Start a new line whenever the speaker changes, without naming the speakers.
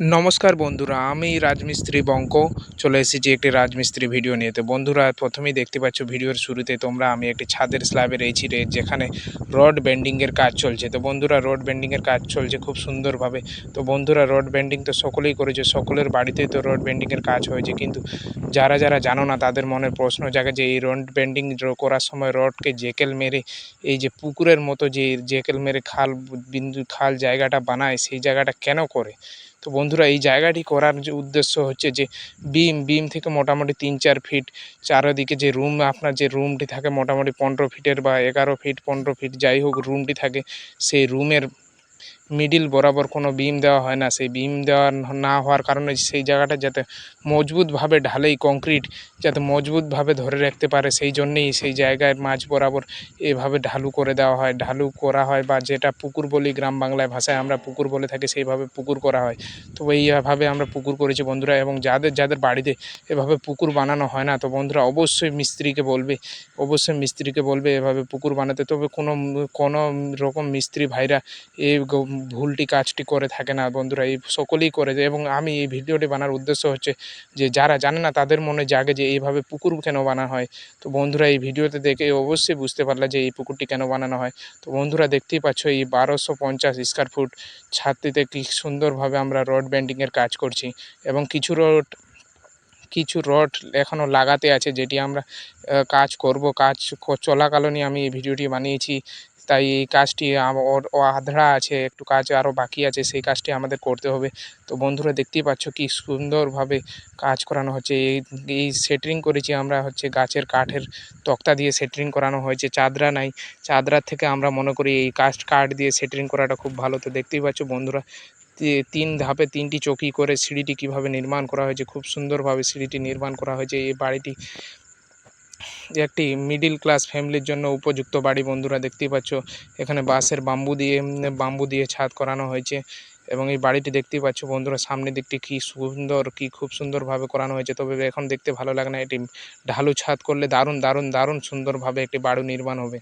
নমস্কার বন্ধুরা, আমি রাজমিস্ত্রি বঙ্ক। চলে এসেছি একটি রাজমিস্ত্রি ভিডিও নিয়ে। তো বন্ধুরা, প্রথমেই দেখতে পাচ্ছ ভিডিওর শুরুতে তোমরা, আমি একটি ছাদের স্ল্যাবে রয়েছি রে যেখানে রড বেন্ডিংয়ের কাজ চলছে। তো বন্ধুরা, রড বেন্ডিংয়ের কাজ চলছে খুব সুন্দরভাবে। তো বন্ধুরা, রড বেন্ডিং তো সকলেই করেছে, সকলের বাড়িতেই তো রড বেন্ডিংয়ের কাজ হয়েছে। কিন্তু যারা যারা জানো না, তাদের মনে প্রশ্ন জাগে যে, এই রড বেন্ডিং করার সময় রডকে জেকেল মেরে, এই যে পুকুরের মতো যে জেকেল মেরে খাল, বিন্দু খাল জায়গাটা বানায়, সেই জায়গাটা কেন করে? তো বন্ধুরা, এই জায়গাটি করার যে উদ্দেশ্য হচ্ছে যে, বিম বিম থেকে মোটামুটি তিন চার ফিট চারোদিকে যে রুম, আপনার যে রুমটি থাকে মোটামুটি পনেরো ফিটের বা এগারো ফিট, পনেরো ফিট যাই হোক রুমটি থাকে, সেই রুমের মিডিল বরাবর কোনো বিম দেওয়া হয় না। সেই বিম দেওয়া না হওয়ার কারণে সেই জায়গাটা যাতে মজবুতভাবে ঢালেই কংক্রিট যাতে মজবুতভাবে ধরে রাখতে পারে, সেই জন্যেই সেই জায়গায় মাঝ বরাবর এভাবে ঢালু করে দেওয়া হয়। ঢালু করা হয় বা যেটা পুকুর বলি গ্রাম বাংলায় ভাষায় আমরা পুকুর বলে থাকি, সেইভাবে পুকুর করা হয়। তো এইভাবে আমরা পুকুর করেছি বন্ধুরা এবং যাদের যাদের বাড়িতে এভাবে পুকুর বানানো হয় না, তো বন্ধুরা অবশ্যই মিস্ত্রিকে বলবে, অবশ্যই মিস্ত্রিকে বলবে এভাবে পুকুর বানাতে। তবে কোনো কোনো রকম মিস্ত্রি ভাইরা এই ভুলটি কাজটি করে থাকে না বন্ধুরা, এই সকলেই করে এবং আমি এই ভিডিওটি বানার উদ্দেশ্য হচ্ছে যে যারা জানে না তাদের মনে জাগে যে এইভাবে পুকুর কেন বানানো হয়। তো বন্ধুরা, এই ভিডিওতে দেখে অবশ্যই বুঝতে পারলে যে এই পুকুরটি কেন বানানো হয়। তো বন্ধুরা, দেখতেই পাচ্ছ এই বারোশো পঞ্চাশ স্কোয়ার ফুট ছাদটিতে কি সুন্দরভাবে আমরা রড বেন্ডিংয়ের কাজ করছি। এবং কিছু রড কিছু রড এখনও লাগাতে আছে, যেটি আমরা কাজ করব, কাজ চলাকালীনই আমি এই ভিডিওটি বানিয়েছি। তাই এই কাজটি ও আধড়া আছে, একটু কাজ আরও বাকি আছে, সেই কাজটি আমাদের করতে হবে। তো বন্ধুরা দেখতেই পাচ্ছ কি সুন্দরভাবে কাজ করানো হচ্ছে। এই এই সেটরিং করেছি আমরা হচ্ছে গাছের কাঠের তক্তা দিয়ে সেটরিং করানো হয়েছে, চাদরা নাই। চাদরার থেকে আমরা মনে করি এই কাঠ কাঠ দিয়ে সেটরিং করাটা খুব ভালো। তো দেখতেই পাচ্ছ বন্ধুরা তিন ধাপে তিনটি চকি করে সিঁড়িটি কীভাবে নির্মাণ করা হয়েছে, খুব সুন্দরভাবে সিঁড়িটি নির্মাণ করা হয়েছে। এই বাড়িটি একটি মিডিল ক্লাস ফ্যামিলির জন্য উপযুক্ত বাড়ি বন্ধুরা দেখতেই পাচ্ছ। এখানে বাঁশের বাম্বু দিয়ে বাম্বু দিয়ে ছাদ করানো হয়েছে এবং এই বাড়িটি দেখতেই পাচ্ছ বন্ধুরা সামনের দিকটি কি সুন্দর, কি খুব সুন্দরভাবে করানো হয়েছে। তবে এখন দেখতে ভালো লাগে না, এটি ঢালু ছাদ করলে দারুণ দারুণ দারুণ সুন্দরভাবে একটি বাড়ি নির্মাণ হবে।